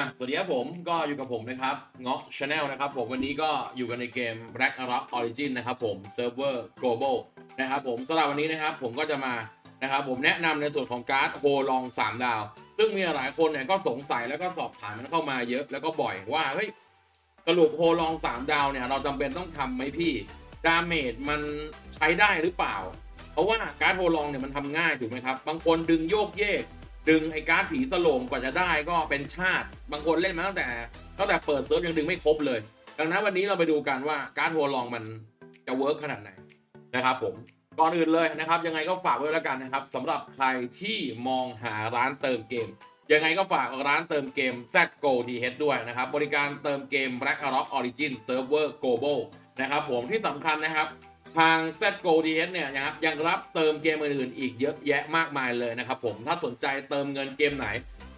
อะสวัสดีครับผมก็อยู่กับผมนะครับเงาะชาแนลนะครับผมวันนี้ก็อยู่กันในเกม Black Rock Origin นะครับผมเซิร์ฟเวอร์ global นะครับผมสำหรับวันนี้นะครับผมก็จะมานะครับผมแนะนำในส่วนของการ์ดโฮลอง 3 ดาว ซึ่งมีหลายคนเนี่ยก็สงสัยแล้วก็สอบถามมันเข้ามาเยอะแล้วก็บ่อยว่าเฮ้ยสรุปโฮลอง 3 ดาวเนี่ยเราจำเป็นต้องทำไหมพี่ดาเมจมันใช้ได้หรือเปล่า เพราะว่าการ์ดโฮลองเนี่ยมันทำง่ายถูกไหมครับบางคนดึงโยกเยก ดึงไอ้การ์ดผีสโลงกว่าจะได้ก็เป็นชาติ บางคนเล่นมาตั้งแต่ตั้งแต่เปิดเซิร์ฟยังดึงไม่ครบเลย ดังนั้นวันนี้เราไปดูกันว่าการ์ดโฮลองมันจะเวิร์กขนาดไหนนะครับผมก่อนอื่นเลยนะครับ ยังไงก็ฝากไว้แล้วกันนะครับสำหรับใครที่มองหาร้านเติมเกม ยังไงก็ฝากร้านเติมเกม ZGO DH ด้วยนะครับ บริการเติมเกม Black Rock Origin Server Global นะครับผมที่สำคัญนะครับ ทาง ZGO DH เนี่ยนะครับยังรับเติมเกมอื่นๆอีกเยอะแยะมากมายเลยนะครับผมถ้าสนใจเติมเงินเกมไหน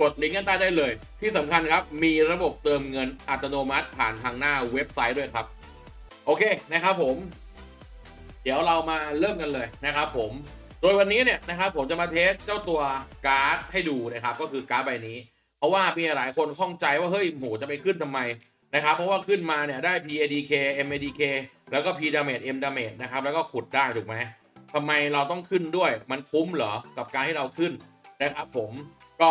กดลิงก์กันใต้ได้เลย ที่สำคัญครับมีระบบเติมเงินอัตโนมัติผ่านทางหน้าเว็บไซต์ด้วยครับ โอเคนะครับผม เดี๋ยวเรามาเริ่มกันเลยนะครับผมโดยวันนี้เนี่ยนะครับผมจะมาเทสเจ้าตัวการ์ดให้ดูนะครับก็คือการ์ดใบนี้ เพราะว่ามีหลายคนข้องใจว่าเฮ้ยหมูจะไปขึ้นทำไม นะครับ เพราะว่าขึ้นมาเนี่ยได้ PADK MADK แล้วก็ P damage M damage นะครับ แล้วก็ขุดได้ถูกไหมทำไมเราต้องขึ้นด้วย มันคุ้มเหรอ กับการที่เราขึ้นนะครับผมก็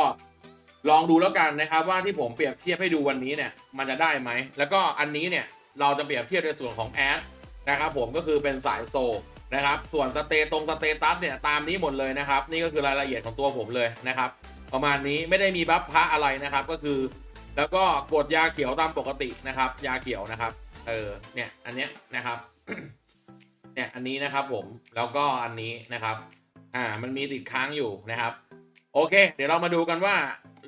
ลองดูแล้วกันนะครับว่าที่ผมเปรียบเทียบให้ดูวันนี้เนี่ยมันจะได้ไหม แล้วก็อันนี้เนี่ยเราจะเปรียบเทียบในส่วนของแอดนะครับผมก็คือเป็นสายโซนะครับ ส่วนสเตตรงสเตตัสเนี่ยตามนี้หมดเลยนะครับ นี่ก็คือรายละเอียดของตัวผมเลยนะครับ ประมาณนี้ไม่ได้มีบัฟพระอะไรนะครับ ก็คือ แล้วก็กดยาเขียวตามปกตินะครับ ยาเขียวนะครับ เออเนี่ยอันเนี้ยนะครับเนี่ยอันนี้นะครับผมแล้วก็อันนี้นะครับ อ่ามันมีติดค้างอยู่นะครับ โอเค เดี๋ยวเรามาดูกันว่า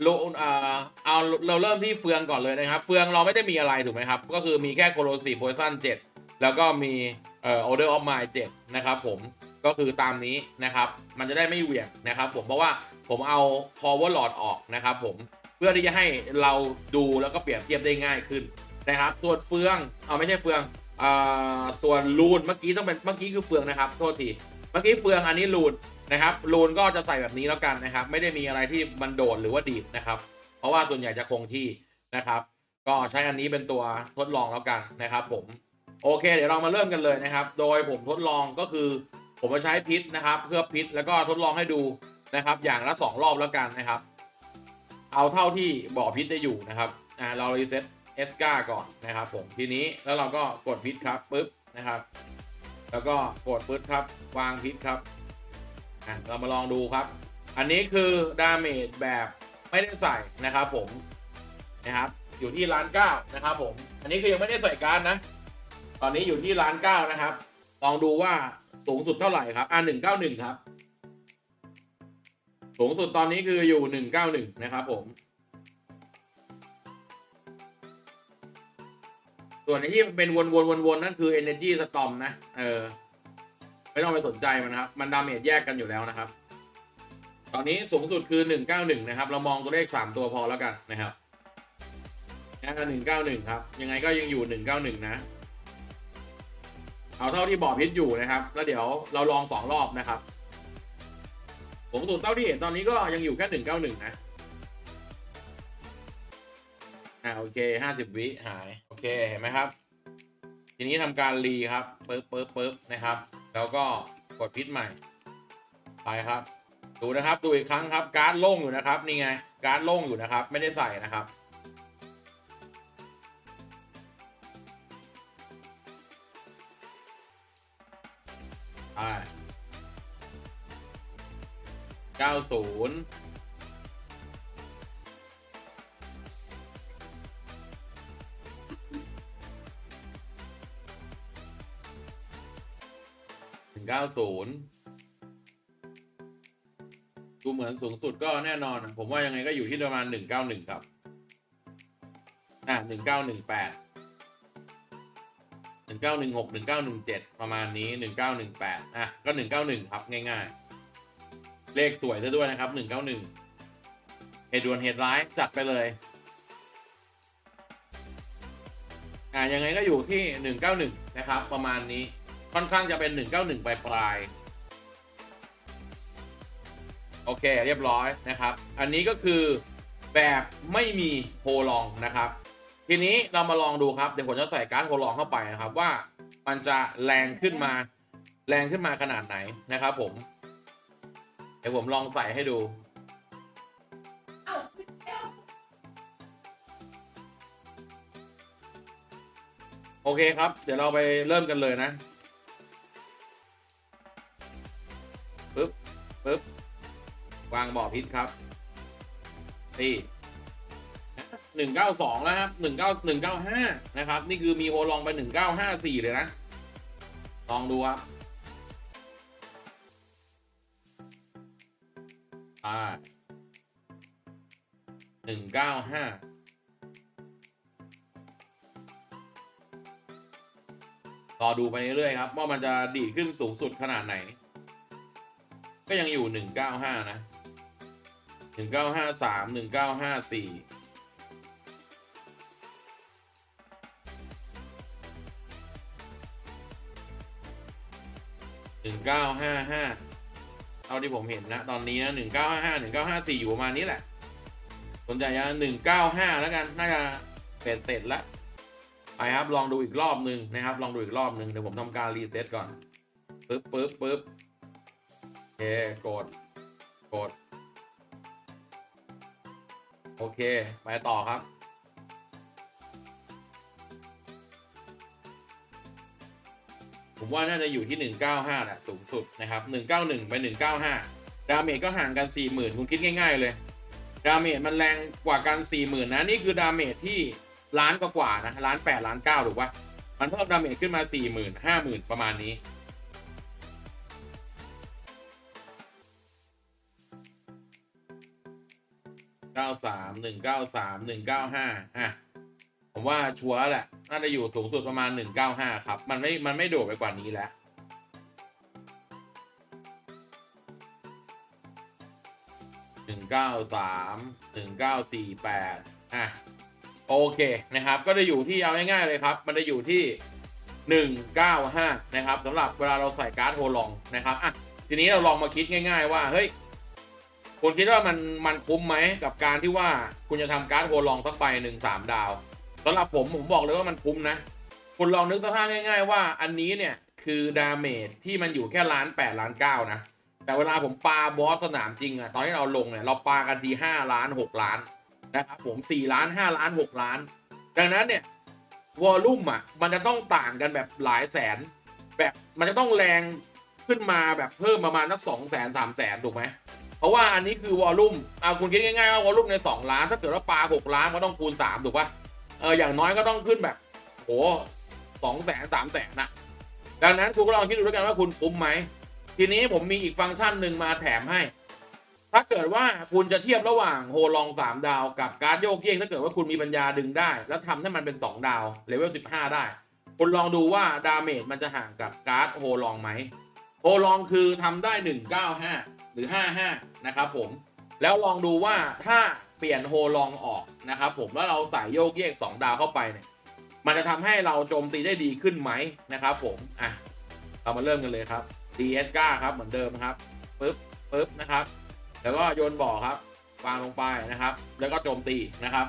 โลเอ่อเอาเราเริ่มที่เฟืองก่อนเลยนะครับ เฟืองเราไม่ได้มีอะไรถูกไหมครับ ก็คือมีแค่โคโลซีโพซันเจ็ดแล้วก็มีเอ่อออเดอร์ออฟไมล์เจ็ดนะครับผมก็คือตามนี้นะครับ มันจะได้ไม่เหวี่ยงนะครับ ผมเพราะว่าผมเอา power load ออกนะครับ ผม พื่อที่จะให้เราดูแล้วก็เปรียบเทียบได้ง่ายขึ้นนะครับ ส่วนเฟืองเอาไม่ใช่เฟืองอ่าส่วนลูนเมื่อกี้ต้องเป็นเมื่อกี้คือเฟืองนะครับ โทษทีเมื่อกี้เฟืองอันนี้ลูนนะครับลูนก็จะใส่แบบนี้แล้วกันนะครับ ไม่ได้มีอะไรที่มันโดดหรือว่าดีดนะครับ เพราะว่าส่วนใหญ่จะคงที่นะครับ ก็ใช้อันนี้เป็นตัวทดลองแล้วกันนะครับผมโอเค เดี๋ยวเรามาเริ่มกันเลยนะครับ โดยผมทดลองก็คือ ผมจะใช้พิษนะครับ เพื่อพิษแล้วก็ทดลองให้ดูนะครับ อย่างละสองรอบแล้วกันนะครับ เอาเท่าที่บ่อพิษได้อยู่นะครับอ่าเรารีเซ็ตเอสกาก่อนนะครับผมทีนี้แล้วเราก็กดพิษครับปุ๊บนะครับ แล้วก็กดปึ๊บครับวางพิษครับอะเรามาลองดูครับ อันนี้คือดาเมจแบบไม่ได้ใส่นะครับผมนะครับอยู่ที่ล้านเก้านะครับผมอันนี้คือยังไม่ได้ใส่การนะ ตอนนี้อยู่ที่ล้านเก้านะครับ ลองดูว่าสูงสุดเท่าไหร่ครับอ่าหนึ่งเก้าหนึ่งครับ สูงสุดตอนนี้คืออยู่หนึ่งเก้าหนึ่งนะครับผม ส่วนที่เป็นวนวนวนวนๆนั่นคือ energy storm นะ เออ ไม่ต้องไปสนใจมันนะครับ มันดาเมจแยกกันอยู่แล้วนะครับ ตอนนี้สูงสุดคือหนึ่งเก้าหนึ่งนะครับ เรามองตัวเลขสามตัวพอแล้วกันนะครับนะหนึ่งเก้าหนึ่งครับ ยังไงก็ยังอยู่หนึ่งเก้าหนึ่งนะ เอาเท่าที่บอกพิษอยู่นะครับ แล้วเดี๋ยวเราลองสองรอบนะครับ สูงสุดเท่าที่เห็นตอนนี้ก็ยังอยู่แค่หนึ่งเก้าหนึ่งนะ อ่าโอเคห้าสิบวิหาย โอเคเห็นไหมครับ ทีนี้ทำการรีครับเปิ๊บปึ๊บปึ๊บนะครับ แล้วก็กดพิษใหม่ ไปครับ ดูนะครับดูอีกครั้งครับ การ์ดโล่งอยู่นะครับ นี่ไง การ์ดโล่งอยู่นะครับ ไม่ได้ใส่นะครับ ก้าศูนย์ถึงเก้าศูนย์ดูเหมือนสูงสุดก็แน่นอน ผมว่ายังไงก็อยู่ที่ประมาณหนึ่งเก้าหนึ่งครับ อะหนึ่งเก้าหนึ่งแปดหนึ่งเก้าหนึ่งหกหนึ่งเก้าหนึ่งเจ็ดประมาณนี้หนึ่งเก้าหนึ่งแปดอะก็หนึ่งเก้าหนึ่งครับง่ายๆ เลขสวยซะด้วยนะครับหนึ่งเก้าหนึ่งเหตุด่วนเหตุร้ายจัดไปเลย อ่ายังไงก็อยู่ที่หนึ่งเก้าหนึ่งนะครับ ประมาณนี้ค่อนข้างจะเป็น 191 ปลายปลายโอเคเรียบร้อยนะครับ อันนี้ก็คือแบบไม่มีโฮลองนะครับ ทีนี้เรามาลองดูครับ เดี๋ยวผมจะใส่การ์ดโฮลองเข้าไปนะครับว่ามันจะแรงขึ้นมาแรงขึ้นมาขนาดไหนนะครับผม ดี๋ยวผมลองใส่ให้ดูโอเคครับ เดี๋ยวเราไปเริ่มกันเลยนะปึ๊บปึ๊บวางบ่อพิษครับนี่หนึ่งเก้าสองแล้วครับหนึ่งเก้าหนึ่งเก้าห้านะครับ นี่คือมีโฮลองไปหนึ่งเก้าห้าสี่เลยนะ ลองดูครับ อ่าหนึ่งเก้าห้ารอดูไปเรื่อยๆครับ ว่ามันจะดีขึ้นสูงสุดขนาดไหน ก็ยังอยู่หนึ่งเก้าห้านะหนึ่งเก้าห้าสามหนึ่งเก้าห้าสี่หนึ่งเก้าห้าห้า เอาที่ผมเห็นนะ ตอนนี้นะหนึ่งเก้าห้าห้าหนึ่งเก้าห้าสี่อยู่ประมาณนี้แหละ สนใจยังหนึ่งเก้าห้าแล้วกัน น่าจะเป็นเสร็จแล้วไปครับ ลองดูอีกรอบหนึ่งนะครับ ลองดูอีกรอบหนึ่งเดี๋ยวผมทำการรีเซ็ตก่อนปึ๊บปึ๊บปึ๊บโอเคกดกด โอเค ไปต่อครับ ผมว่าน่าจะอยู่ที่ 195แหละสูงสุดนะครับ 191 ไป 195 ดาเมจก็ห่างกัน 40,000 คุณคิดง่ายๆเลย ดาเมจมันแรงกว่ากัน 40,000 นะ นี่คือดาเมจที่ล้านกว่าๆนะล้าน8ล้าน9ถูกปะมันเพิ่มดาเมจขึ้นมา 40,000 50,000 ประมาณนี้เก้าสามหนึ่งเก้าสามหนึ่งเก้าห้าอะผมว่าชัวร์แหละ น่าจะอยู่สูงสุดประมาณหนึ่งเก้าห้าครับ มันไม่ มันไม่โดดไปกว่านี้แล้ว หนึ่งเก้าสามหนึ่งเก้าสี่แปดอะ โอเค นะครับ ก็จะอยู่ที่เอาง่ายๆเลยครับ มันจะอยู่ที่หนึ่งเก้าห้านะครับสำหรับเวลาเราใส่การ์ดโฮลองนะครับ อะ ทีนี้เราลองมาคิดง่าย ๆ ว่า เฮ้ยคุณคิดว่ามันมันคุ้มไหมกับการที่ว่าคุณจะทำการ์ดโฮลองสักใบหนึ่งสามดาว สำหรับผมผมบอกเลยว่ามันคุ้มนะคุณลองนึกสภาพง่าย ๆ ว่าอันนี้เนี่ยคือดาเมจที่มันอยู่แค่ล้านแปดล้านเก้านะ แต่เวลาผมปาบอสสนามจริงอะตอนที่เราลงเนี่ยเราปากันทีห้าล้านหกล้านนะครับผมสี่ล้านห้าล้านหกล้าน ดังนั้นเนี่ยวอลลุ่มอะมันจะต้องต่างกันแบบหลายแสน แบบมันจะต้องแรงขึ้นมาแบบเพิ่มประมาณสักสองแสนสามแสนถูกไหมเพราะว่าอันนี้คือวอลลุ่มเอาคุณคิดง่ายๆว่าวอลลุ่มใน2ล้าน ถ้าเกิดว่าปลา6ล้านก็ต้องคูณ3ถูกปะ เอออย่างน้อยก็ต้องขึ้นแบบโหสองแสนสามแสนนะดังนั้นคุณก็ลองคิดดูด้วยกันว่าคุณคุ้มไหม ทีนี้ผมมีอีกฟังก์ชันหนึ่งมาแถมให้ ถ้าเกิดว่าคุณจะเทียบระหว่างโฮลอง3ดาวกับการ์ดโยกเยกถ้าเกิดว่าคุณมีปัญญาดึงได้ แล้วทำให้มันเป็น2ดาวเลเวล15ได้ คุณลองดูว่าดาเมจมันจะห่างกับการ์ดโฮลองไหมโฮลองคือทำได้195หรือ55นะครับผมแล้วลองดูว่าถ้า ปลี่ยนโฮลองออกนะครับผมแล้วเราใส่โยกเยก 2 ดาวเข้าไปเนี่ยมันจะทำให้เราโจมตีได้ดีขึ้นไหมนะครับผมอะเรามาเริ่มกันเลยครับ DS ก้าครับเหมือนเดิมครับปึ๊บปึ๊บนะครับ แล้วก็โยนบ่อครับวางลงไปนะครับ แล้วก็โจมตีนะครับ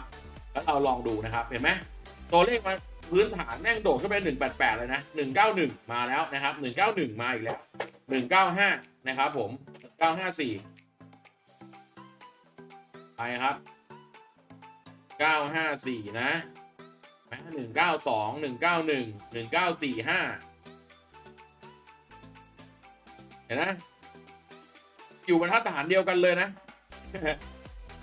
แล้วเราลองดูนะครับ เห็นไหมตัวเลขมันพื้นฐานแม่งโดดขึ้นไปหนึ่งแปดแปดเลยนะหนึ่งเก้าหนึ่งมาแล้วนะครับหนึ่งเก้าหนึ่งมาอีกแล้วหนึ่งเก้าห้านะครับผมเก้าห้าสี่ ไปครับเก้าห้าสี่นะหนึ่งเก้าสองหนึ่งเก้าหนึ่งหนึ่งเก้าสี่ห้าเห็นไหมอยู่บรรทัดฐานเดียวกันเลยนะ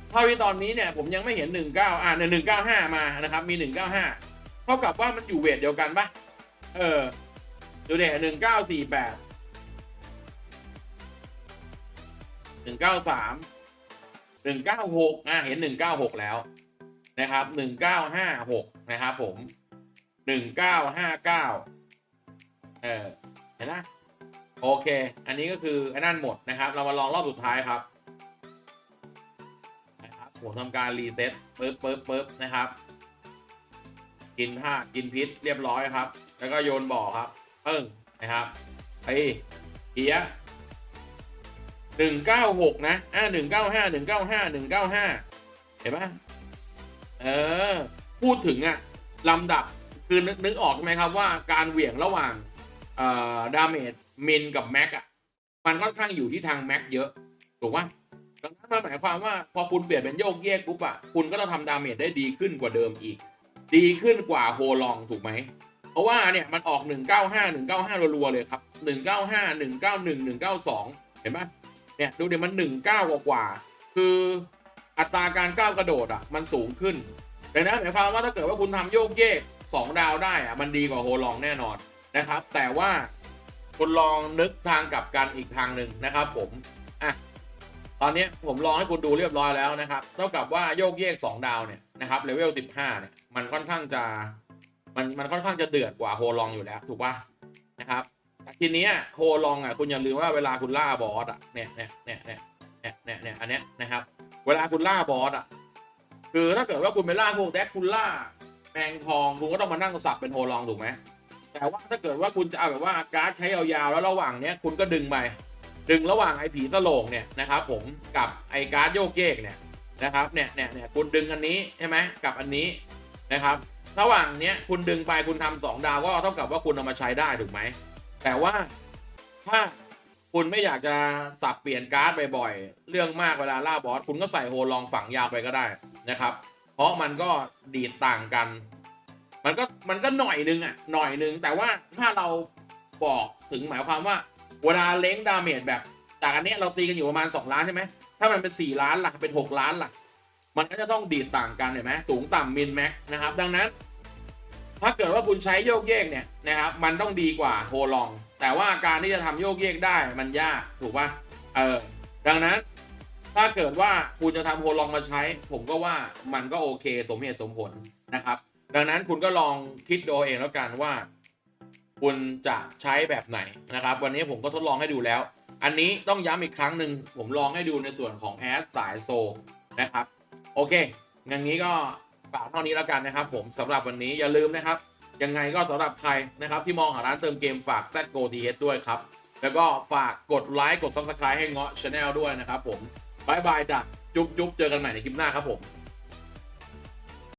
เท่าที่ตอนนี้เนี่ยผมยังไม่เห็นหนึ่งเก้าอ่าหนึ่งเก้าห้ามานะครับมีหนึ่งเก้าห้าเท่ากับว่ามันอยู่เวทเดียวกันปะเออ ดูเด็หนึ่งเก้าสี่แปดหนึ่งเก้าสาม หนึ่งเก้าหกอะเห็นหนึ่งเก้าหกแล้วนะครับหนึ่งเก้าห้าหกนะครับผมหนึ่งเก้าห้าเก้าเออเห็นนะโอเค อันนี้ก็คืออ้นั่นหมดนะครับ เรามาลองรอบสุดท้ายครับนะครับผมทำการรีเซ็ตปึ๊บปึ๊บปึ๊บนะครับ กินธาตุกินพิษเรียบร้อยครับ แล้วก็โยนบ่อครับเอิ้งนะครับไอ้เฮีย หนึ่งเก้าหกนะอ่าหนึ่งเก้าห้าหนึ่งเก้าห้าหนึ่งเก้าห้าเห็นไหมเออ พูดถึงอะลำดับคือนึกนึกออกไหมครับว่าการเหวี่ยงระหว่างเอ่อดาเมจมินกับแม็กอะมันค่อนข้างอยู่ที่ทางแม็กเยอะ ถูกปะดังนั้นมันหมายความว่าพอคุณเปลี่ยนเป็นโยกเยกปุ๊บอะคุณก็ต้องทำดาเมจได้ดีขึ้นกว่าเดิมอีก ดีขึ้นกว่าโฮลองถูกไหมเพราะว่าเนี่ยมันออก 195 195รัวๆเลยครับ 195 191 192 เห็นปะ เนี่ยดูเดี๋ยวมัน19กว่ากว่าคืออัตราการก้าวกระโดดอะมันสูงขึ้นดังนั้นหมายความว่าถ้าเกิดว่าคุณทำโยกเยก2ดาวได้อะมันดีกว่าโฮลองแน่นอนนะครับ แต่ว่าคุณลองนึกทางกลับกันอีกทางหนึ่งนะครับ ผมอะตอนนี้ผมลองให้คุณดูเรียบร้อยแล้วนะครับ เท่ากับว่าโยกเยก2ดาวเนี่ยนะครับเลเวล15เนี่ยมันค่อนข้างจะมันมันค่อนข้างจะเดือดกว่าโฮลองอยู่แล้ว ถูกป่ะนะครับ ทีเนี้ยโฮลองอะคุณอย่าลืมว่าเวลาคุณล่าบอสอะเนี่ยเนี่ยเนี่ยเนี่ยเนี่ยเนี่ยเนี่ยอันเนี้ยนะครับ เวลาคุณล่าบอสอะคือถ้าเกิดว่าคุณไปล่าพวกแดกคุณล่าแมงทองคุณก็ต้องมานั่งสับเป็นโฮลองถูกไหมแต่ว่าถ้าเกิดว่าคุณจะเอาแบบว่าการ์ดใช้ยาวๆแล้วระหว่างเนี้ยคุณก็ดึงไปดึงระหว่างไอ้ผีตะโลงเนี่ยนะครับผมกับไอ้การ์ดโยกเยกเนี่ยนะครับเนี่ยเนี่ยเนี่ยคุณดึงอันนี้ใช่ไหมกับอันนี้นะครับ ระหว่างเนี้ยคุณดึงไปคุณทำสองดาวก็เท่ากับว่าคุณเอามาใช้ได้ถูกไหม แต่ว่าถ้าคุณไม่อยากจะสับเปลี่ยนการ์ดบ่อยๆ เรื่องมากเวลาล่าบอส คุณก็ใส่โฮลองฝังยาวไปก็ได้นะครับ เพราะมันก็ดีดต่างกัน มันก็มันก็หน่อยนึงอะหน่อยนึง แต่ว่าถ้าเราบอกถึงหมายความว่า เวลาเล้งดาเมจแบบจากอันเนี้ยเราตีกันอยู่ประมาณ 2 ล้านใช่ไหม ถ้ามันเป็น 4 ล้านหลักเป็น 6 ล้านหลักมันก็จะต้องดีดต่างกันเห็นไหมสูงต่ำมินแม็กนะครับ ดังนั้น ถ้าเกิดว่าคุณใช้โยกเยกเนี่ยนะครับมันต้องดีกว่าโฮลอง แต่ว่าการที่จะทำโยกเยกได้มันยากถูกป่ะเออดังนั้นถ้าเกิดว่าคุณจะทำโฮลองมาใช้ ผมก็ว่ามันก็โอเคสมเหตุสมผลนะครับ ดังนั้นคุณก็ลองคิดดูเองแล้วกันว่า คุณจะใช้แบบไหนนะครับ วันนี้ผมก็ทดลองให้ดูแล้ว อันนี้ต้องย้ำอีกครั้งหนึ่งผมลองให้ดูในส่วนของแอดสายโซนะครับ โอเคอย่างนี้ก็ ฝากเท่านี้แล้วกันนะครับ ผมสำหรับวันนี้อย่าลืมนะครับ ยังไงก็สำหรับใครนะครับ ที่มองหาร้านเติมเกมฝาก z g o t h ด้วยครับ แล้วก็ฝากกดไลค์กด subscribe ให้เงาะชาแนลด้วยนะครับผมบายบายจ้ะจุ๊บจุ๊บเจอกันใหม่ในคลิปหน้าครับผม